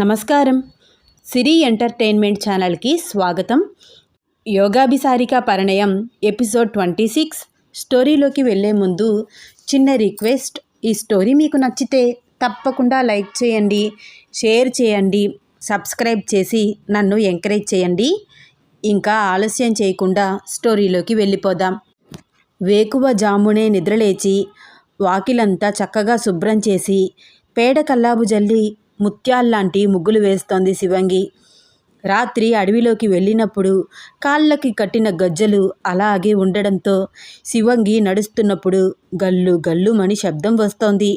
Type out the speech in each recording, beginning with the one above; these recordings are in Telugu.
నమస్కారం. సిరి ఎంటర్టైన్మెంట్ ఛానల్కి స్వాగతం. Yogabhisarika Parinayam episode twenty six. స్టోరీలోకి వెళ్ళే ముందు చిన్న రిక్వెస్ట్. ఈ స్టోరీ మీకు నచ్చితే తప్పకుండా లైక్ చేయండి షేర్ చేయండి సబ్స్క్రైబ్ చేసి నన్ను ఎంకరేజ్ చేయండి. ఇంకా ఆలస్యం చేయకుండా స్టోరీలోకి వెళ్ళిపోదాం. వేకువ జామునే నిద్రలేచి వాకిలంతా చక్కగా శుభ్రం చేసి పేడ కల్లాబు జల్లి ముత్యాల్లాంటి ముగ్గులు వేస్తోంది శివంగి. రాత్రి అడవిలోకి వెళ్ళినప్పుడు కాళ్ళకి కట్టిన గజ్జలు అలాగే ఉండడంతో శివంగి నడుస్తున్నప్పుడు గల్లు గల్లుమని శబ్దం వస్తోంది.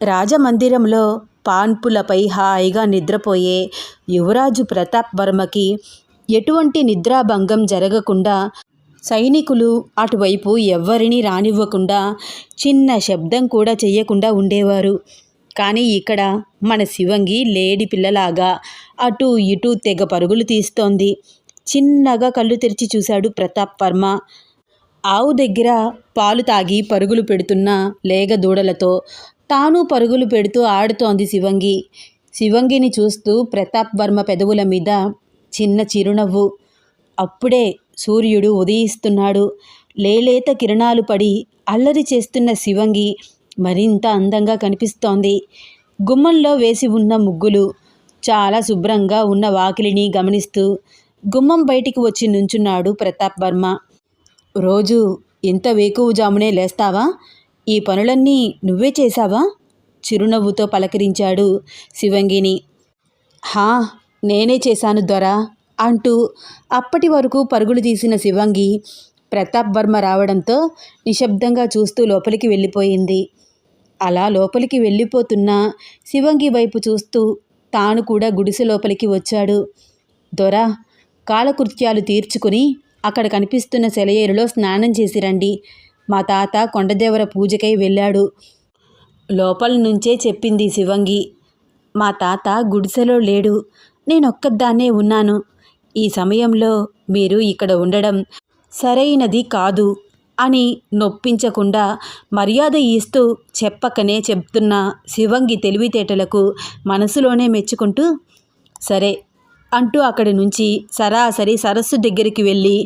రాజమందిరంలో పాన్పులపై హాయిగా నిద్రపోయే యువరాజు ప్రతాప్ వర్మకి ఎటువంటి నిద్రాభంగం జరగకుండా సైనికులు అటువైపు ఎవ్వరినీ రానివ్వకుండా చిన్న శబ్దం కూడా చెయ్యకుండా ఉండేవారు. కానీ ఇక్కడ మన శివంగి లేడి పిల్లలాగా అటు ఇటు తెగ పరుగులు తీస్తోంది. చిన్నగా కళ్ళు తెరిచి చూశాడు ప్రతాప్ వర్మ. ఆవు దగ్గర పాలు తాగి పరుగులు పెడుతున్న లేగ దూడలతో తాను పరుగులు పెడుతూ ఆడుతోంది శివంగి. శివంగిని చూస్తూ ప్రతాప్ వర్మ పెదవుల మీద చిన్న చిరునవ్వు. అప్పుడే సూర్యుడు ఉదయిస్తున్నాడు. లేలేత కిరణాలు పడి అల్లరి చేస్తున్న శివంగి మరింత అందంగా కనిపిస్తోంది. గుమ్మంలో వేసి ఉన్న ముగ్గులు చాలా శుభ్రంగా ఉన్న వాకిలిని గమనిస్తూ గుమ్మం బయటికి వచ్చి నుంచున్నాడు ప్రతాప్ వర్మ. రోజు ఇంత వేకువజామునే లేస్తావా? ఈ పనులన్నీ నువ్వే చేశావా? చిరునవ్వుతో పలకరించాడు శివంగిని హా నేనే చేశాను దొరా అంటూ అప్పటి వరకు పరుగులు తీసిన శివంగి ప్రతాప్ వర్మ రావడంతో నిశ్శబ్దంగా చూస్తూ లోపలికి వెళ్ళిపోయింది. అలా లోపలికి వెళ్ళిపోతున్న శివంగి వైపు చూస్తూ తాను కూడా గుడిసె లోపలికి వచ్చాడు. దొర కాలకృత్యాలు తీర్చుకుని అక్కడ కనిపిస్తున్న సెలయేరులో స్నానం చేసి రండి. మా తాత కొండదేవర పూజకై వెళ్ళాడు. లోపల నుంచే చెప్పింది శివంగి. మా తాత గుడిసెలో లేడు. నేనొక్కదాన్నే ఉన్నాను. ఈ సమయంలో మీరు ఇక్కడ ఉండడం సరైనది కాదు. అని నొప్పించకుండా మర్యాద ఇస్తూ చెప్పకనే చెప్తున్న శివంగి తెలివితేటలకు మనసులోనే మెచ్చుకుంటూ సరే అంటూ అక్కడి నుంచి సరాసరి సరస్సు దగ్గరికి వెళ్ళి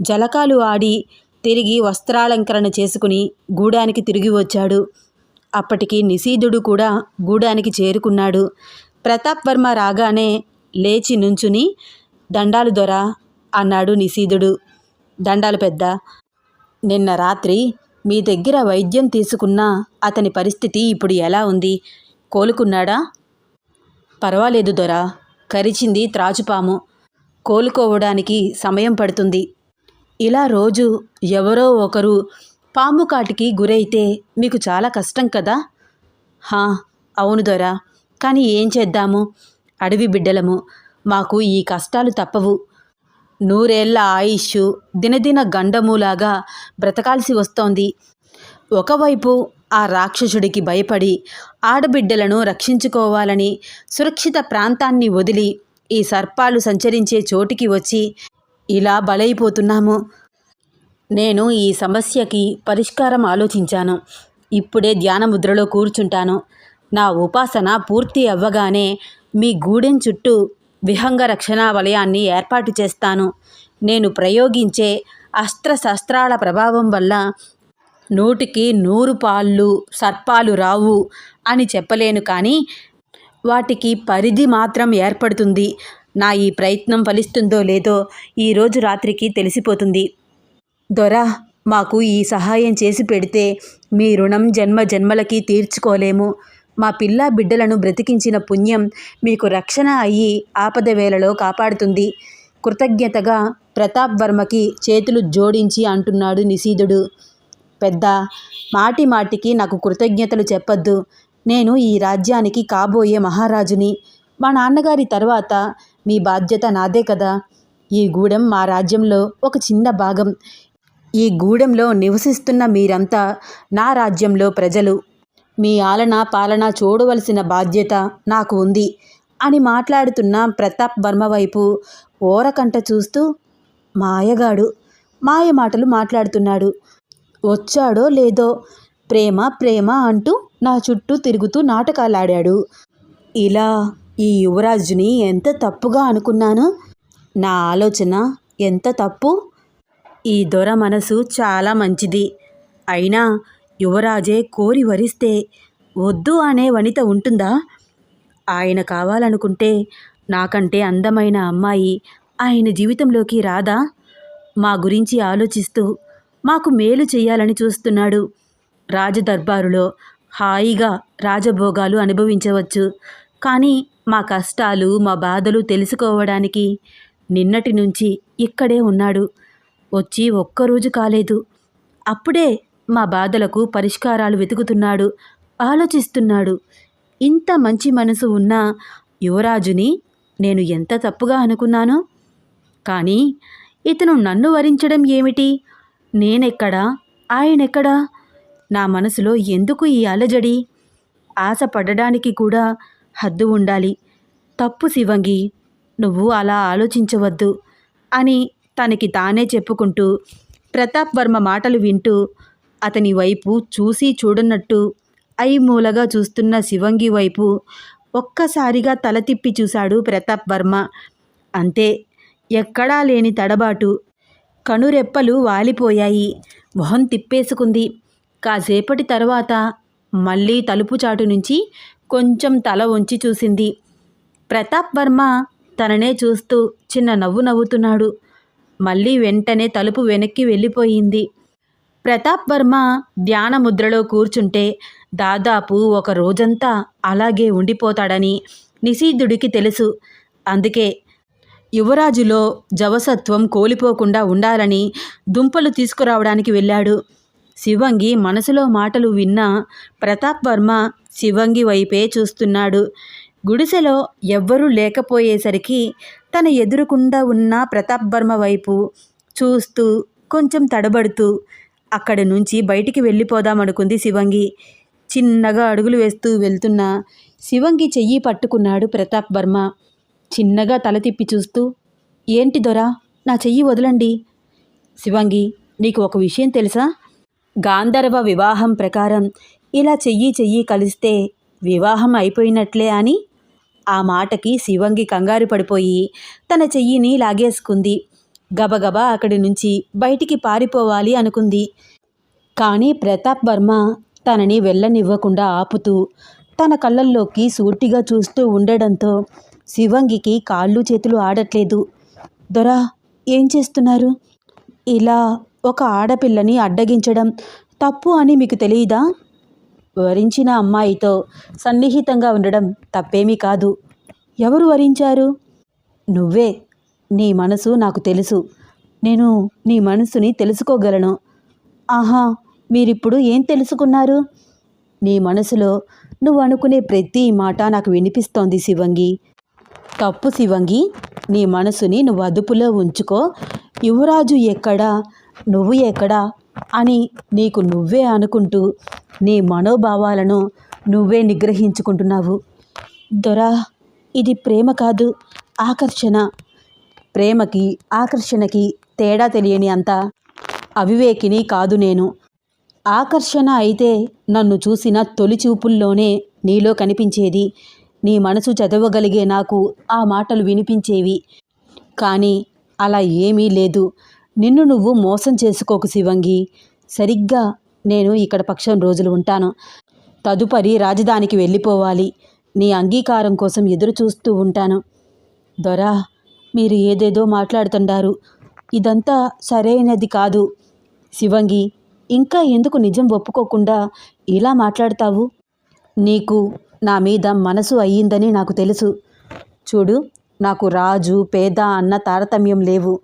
జలకాలు ఆడి తిరిగి వస్త్రాలంకరణ చేసుకుని గూడానికి తిరిగి వచ్చాడు. అప్పటికి నిశీధుడు కూడా గూడానికి చేరుకున్నాడు. ప్రతాప్ వర్మ రాగానే లేచి నుంచుని దండాలు దొర అన్నాడు నిశీధుడు. దండాలు పెద్ద నిన్న రాత్రి మీ దగ్గర వైద్యం తీసుకున్న అతని పరిస్థితి ఇప్పుడు ఎలా ఉంది? కోలుకున్నాడా? పర్వాలేదు దొరా కరిచింది త్రాచుపాము. కోలుకోవడానికి సమయం పడుతుంది. ఇలా రోజు ఎవరో ఒకరు పాము కాటికి గురైతే మీకు చాలా కష్టం కదా? హా అవును దొరా కానీ ఏం చేద్దాము? అడవి బిడ్డలము మాకు ఈ కష్టాలు తప్పవు. నూరేళ్ళ ఆయుష్ దినదిన గండములాగా బ్రతకాల్సి వస్తోంది. ఒకవైపు ఆ రాక్షసుడికి భయపడి ఆడబిడ్డలను రక్షించుకోవాలని సురక్షిత ప్రాంతాన్ని వదిలి ఈ సర్పాలు సంచరించే చోటికి వచ్చి ఇలా బలైపోతున్నాము. నేను ఈ సమస్యకి పరిష్కారం ఆలోచించాను. ఇప్పుడే ధ్యాన ముద్రలో కూర్చుంటాను. నా ఉపాసన పూర్తి అవ్వగానే మీ గూడెం చుట్టూ విహంగ రక్షణ వలయాన్ని ఏర్పాటు చేస్తాను. నేను ప్రయోగించే అస్త్రశస్త్రాల ప్రభావం వల్ల నూటికి నూరు పాళ్ళు సర్పాలు రావు అని చెప్పలేను కానీ వాటికి పరిధి మాత్రం ఏర్పడుతుంది. నా ఈ ప్రయత్నం ఫలిస్తుందో లేదో ఈరోజు రాత్రికి తెలిసిపోతుంది. దొర మాకు ఈ సహాయం చేసి పెడితే మీ రుణం జన్మ జన్మలకి తీర్చుకోలేము. మా పిల్ల బిడ్డలను బ్రతికించిన పుణ్యం మీకు రక్షణ అయ్యి ఆపద వేళలో కాపాడుతుంది. కృతజ్ఞతగా ప్రతాప్ వర్మకి చేతులు జోడించి అంటున్నాడు నిశీధుడు. పెద్ద మాటి మాటికి నాకు కృతజ్ఞతలు చెప్పొద్దు. నేను ఈ రాజ్యానికి కాబోయే మహారాజుని. మా నాన్నగారి తర్వాత మీ బాధ్యత నాదే కదా. ఈ గూడెం మా రాజ్యంలో ఒక చిన్న భాగం. ఈ గూడెంలో నివసిస్తున్న మీరంతా నా రాజ్యంలో ప్రజలు. మీ ఆలన పాలన చూడవలసిన బాధ్యత నాకు ఉంది అని మాట్లాడుతున్న ప్రతాప్ వర్మ వైపు ఓరకంట చూస్తూ మాయగాడు మాయ మాటలు మాట్లాడుతున్నాడు. వచ్చాడో లేదో ప్రేమ ప్రేమ అంటూ నా చుట్టూ తిరుగుతూ నాటకాలాడాడు. ఇలా ఈ యువరాజుని ఎంత తప్పుగా అనుకున్నాను? నా ఆలోచన ఎంత తప్పు? ఈ దొర మనసు చాలా మంచిది. అయినా యువరాజే కోరి వరిస్తే వద్దు అనే వనిత ఉంటుందా? ఆయన కావాలనుకుంటే నాకంటే అందమైన అమ్మాయి ఆయన జీవితంలోకి రాదా? మా గురించి ఆలోచిస్తూ మాకు మేలు చేయాలని చూస్తున్నాడు. రాజదర్బారులో హాయిగా రాజభోగాలు అనుభవించవచ్చు. కానీ మా కష్టాలు మా బాధలు తెలుసుకోవడానికి నిన్నటి నుంచి ఇక్కడే ఉన్నాడు. వచ్చి ఒక్కరోజు కాలేదు. అప్పుడే మా బాధలకు పరిష్కారాలు వెతుకుతున్నాడు ఆలోచిస్తున్నాడు. ఇంత మంచి మనసు ఉన్న యువరాజుని నేను ఎంత తప్పుగా అనుకున్నాను? కానీ ఇతను నన్ను వరించడం ఏమిటి? నేనెక్కడా? ఆయనెక్కడా? నా మనసులో ఎందుకు ఈ అలజడి? ఆశపడడానికి కూడా హద్దు ఉండాలి. తప్పు శివంగి నువ్వు అలా ఆలోచించవద్దు అని తనకి తానే చెప్పుకుంటూ ప్రతాప్ వర్మ మాటలు వింటూ అతని వైపు చూసి చూడనట్టు ఐమూలగా చూస్తున్న శివంగి వైపు ఒక్కసారిగా తల తిప్పి చూశాడు ప్రతాప్ వర్మ. అంతే ఎక్కడా లేని తడబాటు. కనురెప్పలు వాలిపోయాయి. మొహం తిప్పేసుకుంది. కాసేపటి తర్వాత మళ్ళీ తలుపు చాటు నుంచి కొంచెం తల వంచి చూసింది. ప్రతాప్ వర్మ తననే చూస్తూ చిన్న నవ్వు నవ్వుతున్నాడు. మళ్ళీ వెంటనే తలుపు వెనక్కి వెళ్ళిపోయింది. ప్రతాప్ వర్మ ధ్యాన ముద్రలో కూర్చుంటే దాదాపు ఒక రోజంతా అలాగే ఉండిపోతాడని నిషీధుడికి తెలుసు. అందుకే యువరాజులో జవసత్వం కోల్పోకుండా ఉండాలని దుంపలు తీసుకురావడానికి వెళ్ళాడు. శివంగి మనసులో మాటలు విన్న ప్రతాప్ వర్మ శివంగి వైపే చూస్తున్నాడు. గుడిసెలో ఎవ్వరూ లేకపోయేసరికి తన ఎదురుకుండా ఉన్న ప్రతాప్ వర్మ వైపు చూస్తూ కొంచెం తడబడుతూ అక్కడి నుంచి బయటికి వెళ్ళిపోదామనుకుంది శివంగి. చిన్నగా అడుగులు వేస్తూ వెళ్తున్న శివంగి చెయ్యి పట్టుకున్నాడు ప్రతాప్ వర్మ. చిన్నగా తల తిప్పి చూస్తూ ఏంటి దొరా నా చెయ్యి వదలండి. శివంగి నీకు ఒక విషయం తెలుసా? గాంధర్వ వివాహం ప్రకారం ఇలా చెయ్యి చెయ్యి కలిస్తే వివాహం అయిపోయినట్లే అని? ఆ మాటకి శివంగి కంగారు పడిపోయి తన చెయ్యిని లాగేసుకుంది. గబగబా అక్కడి నుంచి బయటికి పారిపోవాలి అనుకుంది. కానీ ప్రతాప్ వర్మ తనని వెళ్ళనివ్వకుండా ఆపుతూ తన కళ్ళల్లోకి సూటిగా చూస్తూ ఉండడంతో శివంగికి కాళ్ళు చేతులు ఆడట్లేదు. దొరా ఏం చేస్తున్నారు? ఇలా ఒక ఆడపిల్లని అడ్డగించడం తప్పు అని మీకు తెలియదా? వరించిన అమ్మాయితో సన్నిహితంగా ఉండడం తప్పేమీ కాదు. ఎవరు వరించారు? నువ్వే. నీ మనసు నాకు తెలుసు. నేను నీ మనసుని తెలుసుకోగలను. ఆహా మీరిప్పుడు ఏం తెలుసుకున్నారు? నీ మనసులో నువ్వు అనుకునే ప్రతి మాట నాకు వినిపిస్తోంది శివంగి. తప్పు శివంగి నీ మనసుని నువ్వు అదుపులో ఉంచుకో. యువరాజు ఎక్కడా? నువ్వు ఎక్కడా? అని నీకు నువ్వే అనుకుంటూ నీ మనోభావాలను నువ్వే నిగ్రహించుకుంటున్నావు. దొరా ఇది ప్రేమ కాదు ఆకర్షణ. ప్రేమకి ఆకర్షణకి తేడా తెలియని అంత అవివేకిని కాదు నేను. ఆకర్షణ అయితే నన్ను చూసిన తొలి చూపుల్లోనే నీలో కనిపించేది. నీ మనసు చదవగలిగే నాకు ఆ మాటలు వినిపించేవి. కానీ అలా ఏమీ లేదు. నిన్ను నువ్వు మోసం చేసుకోకు శివంగి. సరిగ్గా నేను ఇక్కడ పక్షం రోజులు ఉంటాను. తదుపరి రాజధానికి వెళ్ళిపోవాలి. నీ అంగీకారం కోసం ఎదురు చూస్తూ ఉంటాను. దొరా మీరు ఏదేదో మాట్లాడుతుండారు ఇదంతా సరైనది కాదు. శివంగి ఇంకా ఎందుకు నిజం ఒప్పుకోకుండా ఇలా మాట్లాడతావు? నీకు నా మీద మనసు అయ్యిందని నాకు తెలుసు. చూడు నాకు రాజు పేద అన్న తారతమ్యం లేవు.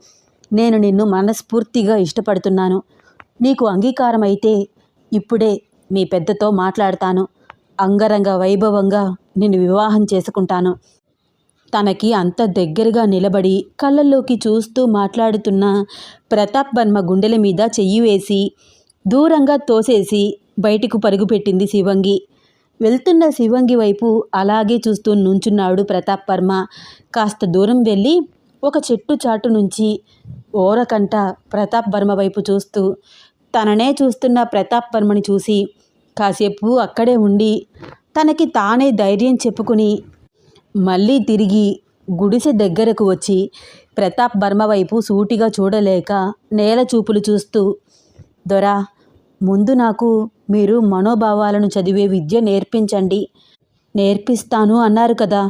నేను నిన్ను మనస్ఫూర్తిగా ఇష్టపడుతున్నాను. నీకు అంగీకారం అయితే ఇప్పుడే మీ పెద్దతో మాట్లాడతాను. అంగరంగ వైభవంగా నిన్ను వివాహం చేసుకుంటాను. తనకి అంత దగ్గరగా నిలబడి కళ్ళల్లోకి చూస్తూ మాట్లాడుతున్న ప్రతాప్ వర్మ గుండెల మీద చెయ్యి వేసి దూరంగా తోసేసి బయటకు పరుగుపెట్టింది శివంగి. వెళ్తున్న శివంగి వైపు అలాగే చూస్తూ నుంచున్నాడు ప్రతాప్ వర్మ. కాస్త దూరం వెళ్ళి ఒక చెట్టు చాటు నుంచి ఓరకంట ప్రతాప్ వర్మ వైపు చూస్తూ తననే చూస్తున్న ప్రతాప్ వర్మని చూసి కాసేపు అక్కడే ఉండి తనకి తానే ధైర్యం చెప్పుకుని మళ్ళీ తిరిగి గుడిసె దగ్గరకు వచ్చి ప్రతాప్ వర్మ వైపు సూటిగా చూడలేక నేల చూపులు చూస్తూ దొరా ముందు నాకు మీరు మనోభావాలను చదివే విద్య నేర్పించండి. నేర్పిస్తాను అన్నారు కదా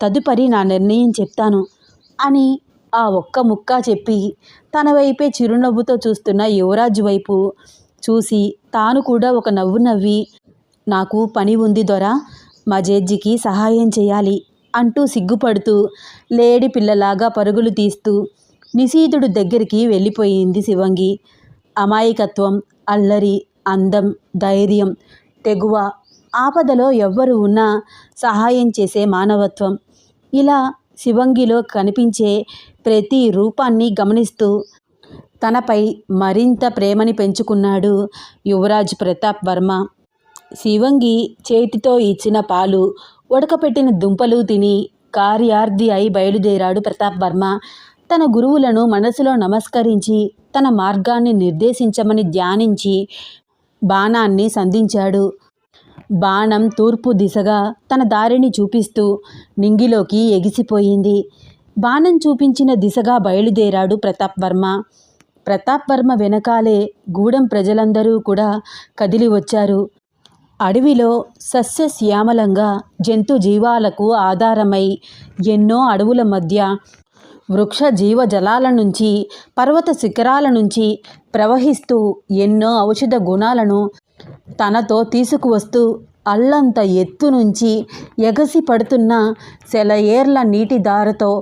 తదుపరి నా నిర్ణయం చెప్తాను అని ఆ ఒక్క ముక్క చెప్పి తన వైపే చిరునవ్వుతో చూస్తున్న యువరాజు వైపు చూసి తాను కూడా ఒక నవ్వు నవ్వి నాకు పని ఉంది దొర మా జడ్జికి సహాయం చేయాలి. అంటూ సిగ్గుపడుతూ లేడి పిల్లలాగా పరుగులు తీస్తూ నిశీతుడు దగ్గరికి వెళ్ళిపోయింది శివంగి. అమాయకత్వం అల్లరి అందం ధైర్యం తెగువ ఆపదలో ఎవ్వరు ఉన్నా సహాయం చేసే మానవత్వం. ఇలా శివంగిలో కనిపించే ప్రతి రూపాన్ని గమనిస్తూ తనపై మరింత ప్రేమని పెంచుకున్నాడు యువరాజ్ ప్రతాప్ వర్మ. శివంగి చేతితో ఇచ్చిన పాలు ఉడకపెట్టిన దుంపలు తిని కార్యార్థి అయి బయలుదేరాడు ప్రతాప్ వర్మ. తన గురువులను మనసులో నమస్కరించి తన మార్గాన్ని నిర్దేశించమని ధ్యానించి బాణాన్ని సంధించాడు. బాణం తూర్పు దిశగా తన దారిని చూపిస్తూ నింగిలోకి ఎగిసిపోయింది. బాణం చూపించిన దిశగా బయలుదేరాడు ప్రతాప్ వర్మ. ప్రతాప్ వర్మ వెనకాలే గూడెం ప్రజలందరూ కూడా కదిలి వచ్చారు. అడవిలో సస్యశ్యామలంగా జంతు జీవాలకు ఆధారమై ఎన్నో అడవుల మధ్య వృక్ష జీవజలాల నుంచి పర్వత శిఖరాల నుంచి ప్రవహిస్తూ ఎన్నో ఔషధ గుణాలను తనతో తీసుకువస్తూ అల్లంత ఎత్తు నుంచి ఎగసి పడుతున్న సెలయేర్ల నీటి దారతో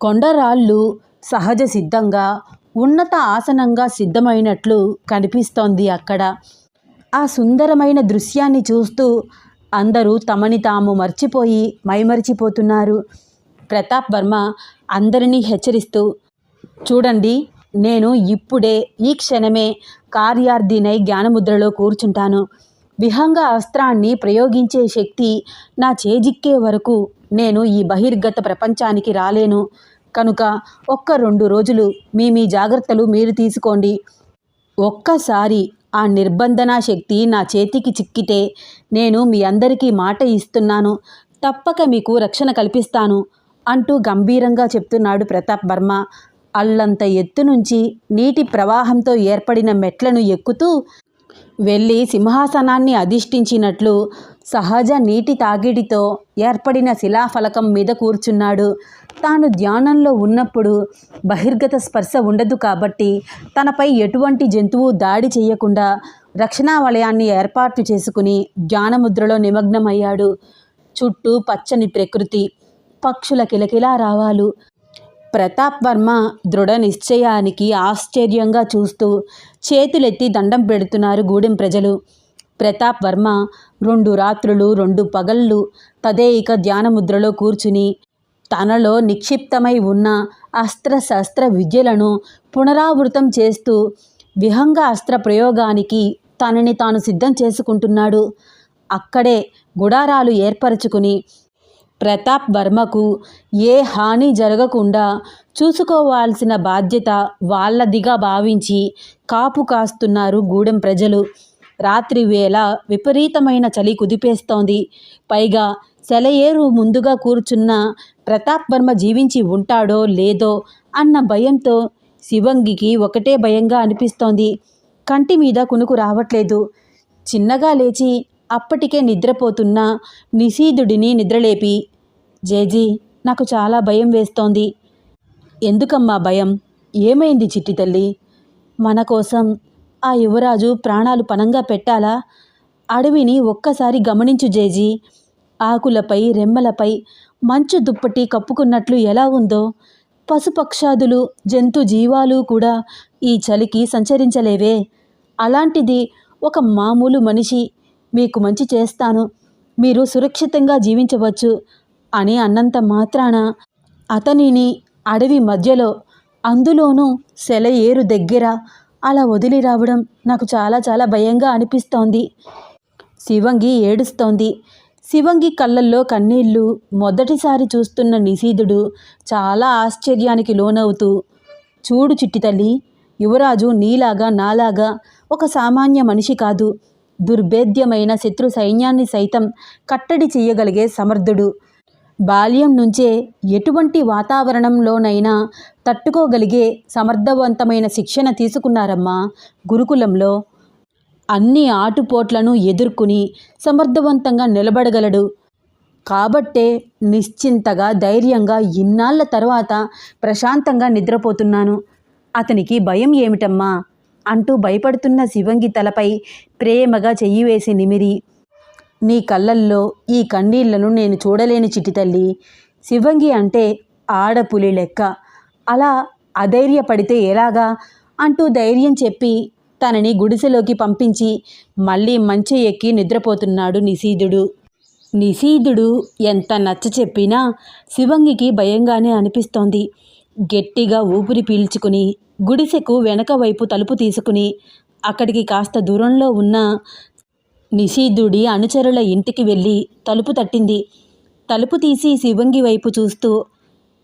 కొండరాళ్ళు సహజ సిద్ధంగా ఉన్నత ఆసనంగా సిద్ధమైనట్లు కనిపిస్తోంది అక్కడ. ఆ సుందరమైన దృశ్యాన్ని చూస్తూ అందరూ తమని తాము మర్చిపోయి మైమరిచిపోతున్నారు. ప్రతాప్ వర్మ అందరినీ హెచ్చరిస్తూ చూడండి నేను ఇప్పుడే ఈ క్షణమే కార్యార్థినై జ్ఞానముద్రలో కూర్చుంటాను. విహంగ అస్త్రాన్ని ప్రయోగించే శక్తి నా చేజిక్కే వరకు నేను ఈ బహిర్గత ప్రపంచానికి రాలేను. కనుక ఒక్క రెండు రోజులు మీ మీ జాగ్రత్తలు మీరు తీసుకోండి. ఒక్కసారి ఆ నిర్బంధన శక్తి నా చేతికి చిక్కితే నేను మీ అందరికీ మాట ఇస్తున్నాను. తప్పక మీకు రక్షణ కల్పిస్తాను అంటూ గంభీరంగా చెప్తున్నాడు ప్రతాప్ వర్మ. అల్లంత ఎత్తు నుంచి నీటి ప్రవాహంతో ఏర్పడిన మెట్లను ఎక్కుతూ వెళ్ళి సింహాసనాన్ని అధిష్ఠించినట్లు సహజ నీటి తాగిడితో ఏర్పడిన శిలాఫలకం మీద కూర్చున్నాడు. తాను ధ్యానంలో ఉన్నప్పుడు బహిర్గత స్పర్శ ఉండదు కాబట్టి తనపై ఎటువంటి జంతువు దాడి చేయకుండా రక్షణా వలయాన్ని ఏర్పాటు చేసుకుని ధ్యానముద్రలో నిమగ్నమయ్యాడు. చుట్టూ పచ్చని ప్రకృతి పక్షుల కిలకిలా రావాలు. ప్రతాప్ వర్మ దృఢ నిశ్చయానికి ఆశ్చర్యంగా చూస్తూ చేతులెత్తి దండం పెడుతున్నారు గూడెం ప్రజలు. ప్రతాప్ వర్మ రెండు రాత్రులు రెండు పగళ్ళు తదేయిక ధ్యానముద్రలో కూర్చుని తనలో నిక్షిప్తమై ఉన్న అస్త్రశస్త్ర విద్యలను పునరావృతం చేస్తూ విహంగ అస్త్ర ప్రయోగానికి తనని తాను సిద్ధం చేసుకుంటున్నాడు. అక్కడే గుడారాలు ఏర్పరచుకుని ప్రతాప్ వర్మకు ఏ హాని జరగకుండా చూసుకోవాల్సిన బాధ్యత వాళ్ళదిగా భావించి కాపు కాస్తున్నారు గూడెం ప్రజలు. రాత్రి వేళ విపరీతమైన చలి కుదిపేస్తోంది. పైగా సెలయేరు ముందుగా కూర్చున్న ప్రతాప్ వర్మ జీవించి ఉంటాడో లేదో అన్న భయంతో శివంగికి ఒకటే భయంగా అనిపిస్తోంది. కంటి మీద కునుకు రావట్లేదు. చిన్నగా లేచి అప్పటికే నిద్రపోతున్న నిశీధుడిని నిద్రలేపి జేజీ నాకు చాలా భయం వేస్తోంది. ఎందుకమ్మా భయం? ఏమైంది చిట్టి తల్లి? మన కోసం ఆ యువరాజు ప్రాణాలు పనంగా పెట్టాలా? అడవిని ఒక్కసారి గమనించు జేజీ. ఆకులపై రెమ్మలపై మంచు దుప్పటి కప్పుకున్నట్లు ఎలా ఉందో. పశుపక్షాదులు జంతు జీవాలు కూడా ఈ చలికి సంచరించలేవే. అలాంటిది ఒక మామూలు మనిషి మీకు మంచి చేస్తాను. మీరు సురక్షితంగా జీవించవచ్చు అని అన్నంత మాత్రాన అతనిని అడవి మధ్యలో అందులోనూ సెలయేరు దగ్గర అలా వదిలి రావడం నాకు చాలా చాలా భయంగా అనిపిస్తోంది. శివంగి ఏడుస్తోంది. శివంగి కళ్ళల్లో కన్నీళ్ళు మొదటిసారి చూస్తున్న నిశీధుడు చాలా ఆశ్చర్యానికి లోనవుతూ చూడు చిట్టి తల్లి యువరాజు నీలాగా నాలాగా ఒక సామాన్య మనిషి కాదు. దుర్భేద్యమైన శత్రు సైన్యాన్ని సైతం కట్టడి చెయ్యగలిగే సమర్థుడు. బాల్యం నుంచే ఎటువంటి వాతావరణంలోనైనా తట్టుకోగలిగే సమర్థవంతమైన శిక్షణ తీసుకున్నారమ్మా గురుకులంలో. అన్ని ఆటుపోట్లను ఎదుర్కొని సమర్థవంతంగా నిలబడగలడు. కాబట్టే నిశ్చింతగా ధైర్యంగా ఇన్నాళ్ళ తర్వాత ప్రశాంతంగా నిద్రపోతున్నాను. అతనికి భయం ఏమిటమ్మా? అంటూ భయపడుతున్న శివంగి తలపై ప్రేమగా చెయ్యి వేసి నిమిరి. నీ కళ్ళల్లో ఈ కన్నీళ్ళను నేను చూడలేని చిటితల్లి శివంగి అంటే ఆడపులి లెక్క. అలా అధైర్యపడితే ఎలాగా? అంటూ ధైర్యం చెప్పి తనని గుడిసెలోకి పంపించి మళ్ళీ మంచి ఎక్కి నిద్రపోతున్నాడు నిశీధుడు. నిశీధుడు ఎంత నచ్చ చెప్పినా శివంగికి భయంగానే అనిపిస్తోంది. గట్టిగా ఊపిరి పీల్చుకుని గుడిసెకు వెనక వైపు తలుపు తీసుకుని అక్కడికి కాస్త దూరంలో ఉన్న నిషీధుడి అనుచరుల ఇంటికి వెళ్ళి తలుపు తట్టింది. తలుపు తీసి శివంగి వైపు చూస్తూ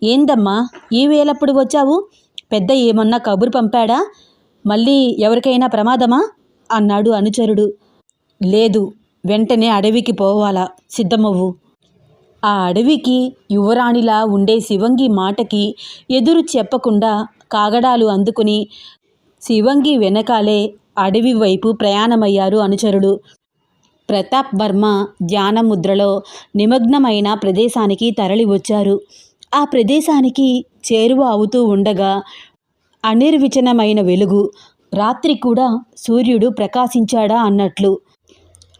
ఏందమ్మా ఈ వేలప్పుడు వచ్చావు? పెద్ద ఏమన్నా కబురు పంపాడా? మళ్ళీ ఎవరికైనా ప్రమాదమా? అన్నాడు అనుచరుడు. లేదు వెంటనే అడవికి పోవాలా. సిద్ధమవ్వు. ఆ అడవికి యువరాణిలా ఉండే శివంగి మాటకి ఎదురు చెప్పకుండా కాగడాలు అందుకుని శివంగి వెనకాలే అడవి వైపు ప్రయాణమయ్యారు అనుచరుడు. ప్రతాప్ వర్మ ధ్యానముద్రలో నిమగ్నమైన ప్రదేశానికి తరలి వచ్చారు. ఆ ప్రదేశానికి చేరువ అవుతూ ఉండగా అనిర్వచనమైన వెలుగు రాత్రి కూడా సూర్యుడు ప్రకాశించాడా అన్నట్లు.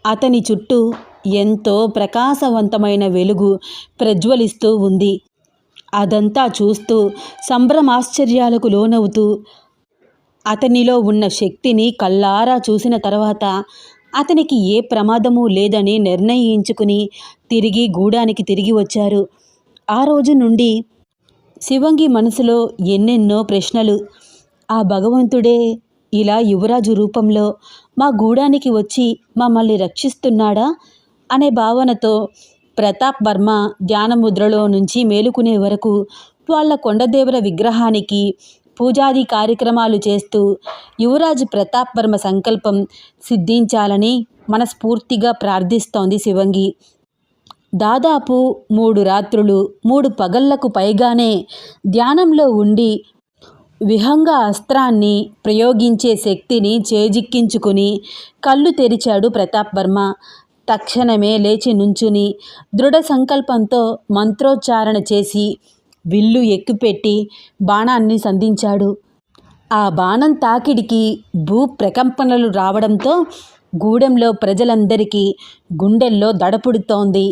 అతని చుట్టూ ఎంతో ప్రకాశవంతమైన వెలుగు ప్రజ్వలిస్తూ ఉంది. అదంతా చూస్తూ సంభ్రమాశ్చర్యాలకు లోనవుతూ అతనిలో ఉన్న శక్తిని కల్లారా చూసిన తర్వాత అతనికి ఏ ప్రమాదము లేదని నిర్ణయించుకుని తిరిగి గూడానికి తిరిగి వచ్చారు. ఆ రోజు నుండి శివంగి మనసులో ఎన్నెన్నో ప్రశ్నలు. ఆ భగవంతుడే ఇలా యువరాజు రూపంలో మా గూడానికి వచ్చి మమ్మల్ని రక్షిస్తున్నాడా? అనే భావనతో ప్రతాప్ వర్మ ధ్యానముద్రలో నుంచి మేలుకునే వరకు వాళ్ళ కొండదేవుల విగ్రహానికి పూజాది కార్యక్రమాలు చేస్తూ యువరాజు ప్రతాప్ వర్మ సంకల్పం సిద్ధించాలని మనస్ఫూర్తిగా ప్రార్థిస్తోంది శివంగి. దాదాపు మూడు రాత్రులు మూడు పగళ్ళకు పైగానే ధ్యానంలో ఉండి విహంగ అస్త్రాన్ని ప్రయోగించే శక్తిని చేజిక్కించుకుని కళ్ళు తెరిచాడు ప్రతాప్ వర్మ. తక్షణమే లేచి నుంచుని దృఢ సంకల్పంతో మంత్రోచ్చారణ చేసి విల్లు ఎక్కుపెట్టి బాణాన్ని సంధించాడు. ఆ బాణం తాకిడికి భూ ప్రకంపనలు రావడంతో గూడెంలో ప్రజలందరికీ గుండెల్లో దడపుడుతోంది.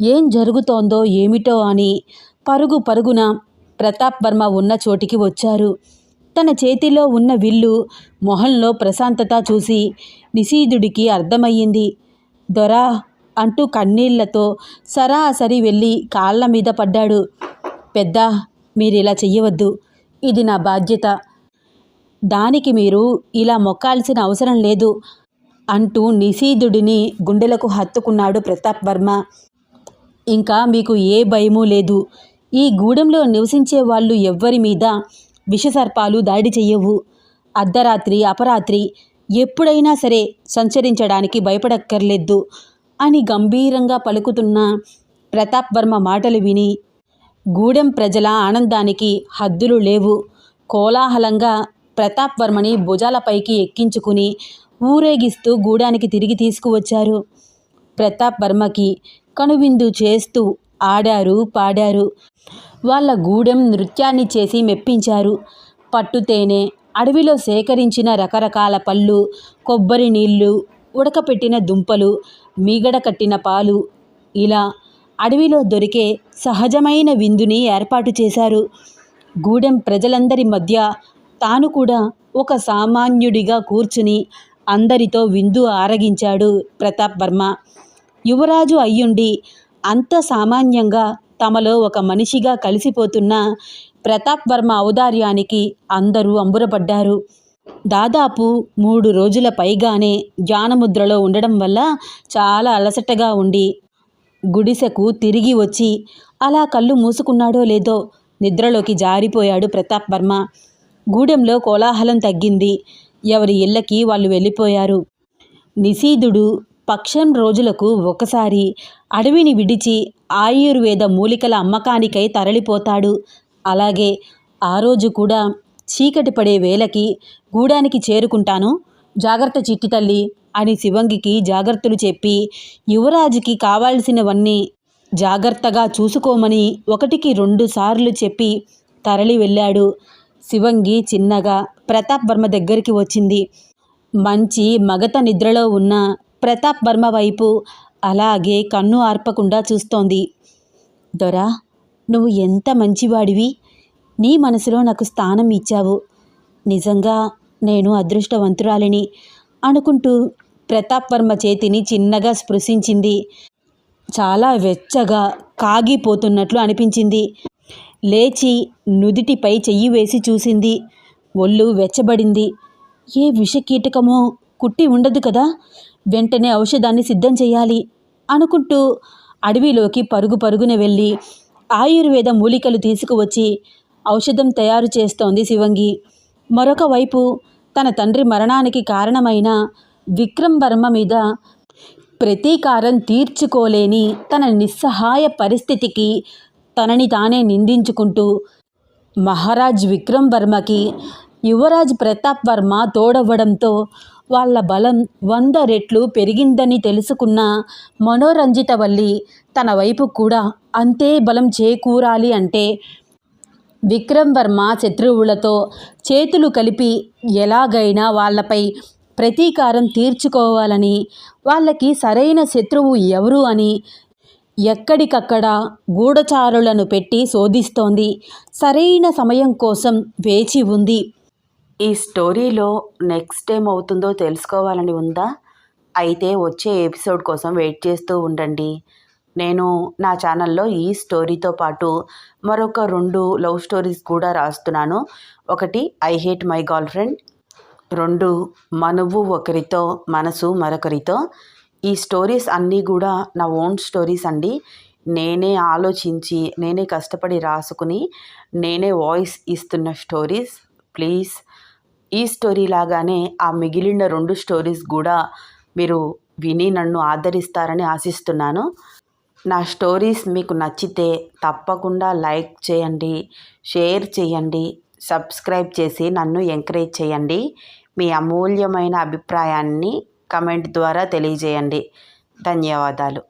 ఏం జరుగుతోందో ఏమిటో అని పరుగు పరుగున ప్రతాప్ వర్మ ఉన్న చోటికి వచ్చారు. తన చేతిలో ఉన్న విల్లు మొహంలో ప్రశాంతత చూసి నిశీధుడికి అర్థమయ్యింది. దొరా అంటూ కన్నీళ్ళతో సరాసరి వెళ్ళి కాళ్ళ మీద పడ్డాడు. పెద్ద మీరిలా చెయ్యవద్దు. ఇది నా బాధ్యత. దానికి మీరు ఇలా మొక్కాల్సిన అవసరం లేదు అంటూ నిశీధుడిని గుండెలకు హత్తుకున్నాడు ప్రతాప్ వర్మ. ఇంకా మీకు ఏ భయమూ లేదు. ఈ గూడెంలో నివసించే వాళ్ళు ఎవ్వరి మీద విషసర్పాలు దాడి చెయ్యవు. అర్ధరాత్రి అపరాత్రి ఎప్పుడైనా సరే సంచరించడానికి భయపడక్కర్లేదు అని గంభీరంగా పలుకుతున్న ప్రతాప్ వర్మ మాటలు విని గూడెం ప్రజల ఆనందానికి హద్దులు లేవు. కోలాహలంగా ప్రతాప్ వర్మని భుజాలపైకి ఎక్కించుకుని ఊరేగిస్తూ గూడానికి తిరిగి తీసుకువచ్చారు. ప్రతాప్ వర్మకి కనువిందు చేస్తూ ఆడారు పాడారు. వాళ్ళ గూడెం నృత్యాన్ని చేసి మెప్పించారు. పట్టుతేనె అడవిలో సేకరించిన రకరకాల పళ్ళు కొబ్బరి నీళ్ళు ఉడకపెట్టిన దుంపలు మీగడ కట్టిన పాలు. ఇలా అడవిలో దొరికే సహజమైన విందుని ఏర్పాటు చేశారు. గూడెం ప్రజలందరి మధ్య తాను కూడా ఒక సామాన్యుడిగా కూర్చుని అందరితో విందు ఆరగించాడు ప్రతాప్ వర్మ. యువరాజు అయ్యుండి అంత సామాన్యంగా తమలో ఒక మనిషిగా కలిసిపోతున్న ప్రతాప్ వర్మ ఔదార్యానికి అందరూ అంబురపడ్డారు. దాదాపు మూడు రోజుల పైగానే ధ్యానముద్రలో ఉండడం వల్ల చాలా అలసటగా ఉండి గుడిసెకు తిరిగి వచ్చి అలా కళ్ళు మూసుకున్నాడో లేదో నిద్రలోకి జారిపోయాడు ప్రతాప్ వర్మ. గూడెంలో కోలాహలం తగ్గింది. ఎవరి ఇళ్ళకి వాళ్ళు వెళ్ళిపోయారు. నిశీధుడు పక్షం రోజులకు ఒకసారి అడవిని విడిచి ఆయుర్వేద మూలికల అమ్మకానికై తరలిపోతాడు. అలాగే ఆ రోజు కూడా చీకటి పడే వేళకి గూడానికి చేరుకుంటాను. జాగ్రత్త చిట్టి తల్లి అని శివంగికి జాగ్రత్తలు చెప్పి యువరాజుకి కావాల్సినవన్నీ జాగ్రత్తగా చూసుకోమని ఒకటికి రెండు సార్లు చెప్పి తరలి వెళ్ళాడు. శివంగి చిన్నగా ప్రతాప్ వర్మ దగ్గరికి వచ్చింది. మంచి మగత నిద్రలో ఉన్న ప్రతాప్ వర్మ వైపు అలాగే కన్ను ఆర్పకుండా చూస్తోంది. దొరా నువ్వు ఎంత మంచివాడివి? నీ మనసులో నాకు స్థానం ఇచ్చావు. నిజంగా నేను అదృష్టవంతురాలిని అనుకుంటూ ప్రతాప్ వర్మ చేతిని చిన్నగా స్పృశించింది. చాలా వెచ్చగా కాగిపోతున్నట్లు అనిపించింది. లేచి నుదిటిపై చెయ్యి వేసి చూసింది. ఒళ్ళు వెచ్చబడింది. ఏ విషకీటకమో కుట్టి ఉండదు కదా. వెంటనే ఔషధాన్ని సిద్ధం చేయాలి అనుకుంటూ అడవిలోకి పరుగు పరుగున వెళ్ళి ఆయుర్వేద మూలికలు తీసుకువచ్చి ఔషధం తయారు చేస్తోంది శివంగి. మరొక వైపు తన తండ్రి మరణానికి కారణమైన విక్రమ్ వర్మ మీద ప్రతీకారం తీర్చుకోలేని తన నిస్సహాయ పరిస్థితికి తనని తానే నిందించుకుంటూ మహారాజ్ విక్రమ్ వర్మకి యువరాజ్ ప్రతాప్ వర్మ తోడవ్వడంతో వాళ్ళ బలం వంద రెట్లు పెరిగిందని తెలుసుకున్న మనోరంజితవల్లి తన వైపు కూడా అంతే బలం చేకూరాలి అంటే విక్రమ్ వర్మ శత్రువులతో చేతులు కలిపి ఎలాగైనా వాళ్ళపై ప్రతీకారం తీర్చుకోవాలని వాళ్ళకి సరైన శత్రువు ఎవరు అని ఎక్కడికక్కడ గూఢచారులను పెట్టి శోధిస్తోంది. సరైన సమయం కోసం వేచి ఉంది. ఈ స్టోరీలో నెక్స్ట్ ఏమవుతుందో తెలుసుకోవాలని ఉందా? అయితే వచ్చే ఎపిసోడ్ కోసం వెయిట్ చేస్తూ ఉండండి. నేను నా ఛానల్లో ఈ స్టోరీతో పాటు మరొక రెండు లవ్ స్టోరీస్ కూడా రాస్తున్నాను. ఒకటి I hate my girlfriend. రెండు మనవు ఒకరితో మనసు మరొకరితో. ఈ స్టోరీస్ అన్నీ కూడా నా ఓన్ స్టోరీస్ అండి. నేనే ఆలోచించి నేనే కష్టపడి రాసుకుని నేనే వాయిస్ ఇస్తున్న స్టోరీస్. ప్లీజ్ ఈ స్టోరీ లాగానే ఆ మిగిలిన రెండు స్టోరీస్ కూడా మీరు విని నన్ను ఆదరిస్తారని ఆశిస్తున్నాను. నా స్టోరీస్ మీకు నచ్చితే తప్పకుండా లైక్ చేయండి షేర్ చేయండి సబ్స్క్రైబ్ చేసి నన్ను ఎంకరేజ్ చేయండి. మీ అమూల్యమైన అభిప్రాయాన్ని కమెంట్ ద్వారా తెలియజేయండి. ధన్యవాదాలు.